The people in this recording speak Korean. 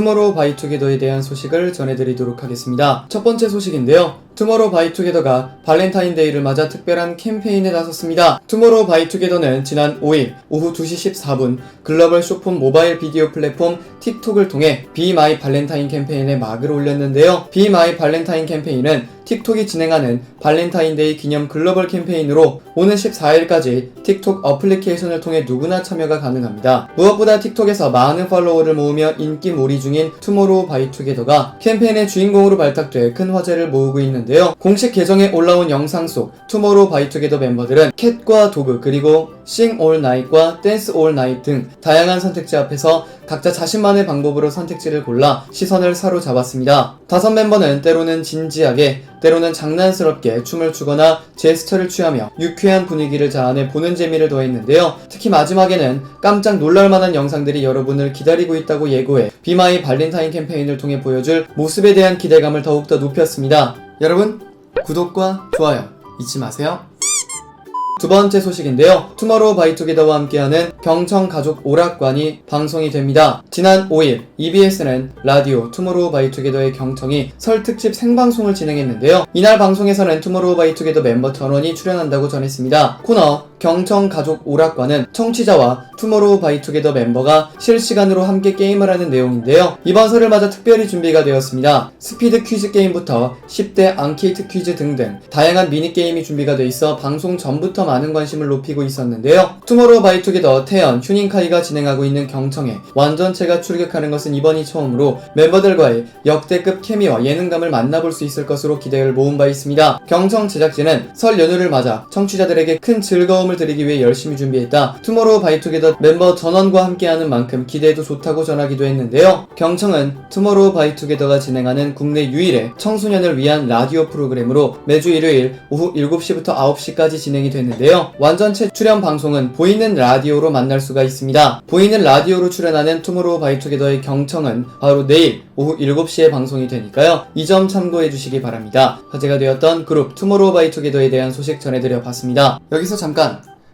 투모로우 바이투게더에 대한 소식을 전해드리도록 하겠습니다. 첫 번째 소식인데요. 투모로우 바이투게더가 발렌타인데이를 맞아 특별한 캠페인에 나섰습니다. 투모로우 바이투게더는 지난 5일 오후 2시 14분 글로벌 쇼폼 모바일 비디오 플랫폼 틱톡을 통해 Be My 발렌타인 캠페인에 막을 올렸는데요. Be My 발렌타인 캠페인은 틱톡이 진행하는 발렌타인데이 기념 글로벌 캠페인으로 오는 14일까지 틱톡 어플리케이션을 통해 누구나 참여가 가능합니다. 무엇보다 틱톡에서 많은 팔로워를 모으며 인기 몰이 중인 투모로우 바이투게더가 캠페인의 주인공으로 발탁돼 큰 화제를 모으고 있는데요. 공식 계정에 올라온 영상 속 투모로우 바이투게더 멤버들은 캣과 도그 그리고 Sing All Night과 Dance All Night 등 다양한 선택지 앞에서 각자 자신만의 방법으로 선택지를 골라 시선을 사로잡았습니다. 다섯 멤버는 때로는 진지하게, 때로는 장난스럽게 춤을 추거나 제스처를 취하며 유쾌한 분위기를 자아내 보는 재미를 더했는데요. 특히 마지막에는 깜짝 놀랄만한 영상들이 여러분을 기다리고 있다고 예고해 비마이 발렌타인 캠페인을 통해 보여줄 모습에 대한 기대감을 더욱더 높였습니다. 여러분, 구독과 좋아요 잊지 마세요. 두 번째 소식인데요. 투머로우 바이투게더와 함께하는 경청 가족 오락관이 방송이 됩니다. 지난 5일 EBS는 라디오 투머로우 바이투게더의 경청이 설 특집 생방송을 진행했는데요. 이날 방송에서는 투머로우 바이투게더 멤버 전원이 출연한다고 전했습니다. 코너 경청 가족 오락관은 청취자와 투모로우 바이투게더 멤버가 실시간으로 함께 게임을 하는 내용인데요. 이번 설을 맞아 특별히 준비가 되었습니다. 스피드 퀴즈 게임부터 10대 앙케이트 퀴즈 등등 다양한 미니게임이 준비가 돼 있어 방송 전부터 많은 관심을 높이고 있었는데요. 투모로우 바이투게더 태연, 휴닝카이가 진행하고 있는 경청에 완전체가 출격하는 것은 이번이 처음으로 멤버들과의 역대급 케미와 예능감을 만나볼 수 있을 것으로 기대를 모은 바 있습니다. 경청 제작진은 설 연휴를 맞아 청취자들에게 큰 즐거움을 드리기 위해 열심히 준비했다. 투모로우 바이투게더 멤버 전원과 함께하는 만큼 기대도 좋다고 전하기도 했는데요. 경청은 투모로우 바이투게더가 진행하는 국내 유일의 청소년을 위한 라디오 프로그램으로 매주 일요일 오후 7시부터 9시까지 진행이 되는데요. 완전체 출연 방송은 보이는 라디오로 만날 수가 있습니다. 보이는 라디오로 출연하는 투모로우 바이투게더의 경청은 바로 내일 오후 7시에 방송이 되니까요. 이 점 참고해 주시기 바랍니다. 화제가 되었던 그룹 투모로우 바이투게더에 대한 소식 전해드려 봤습니다. 여기서 잠깐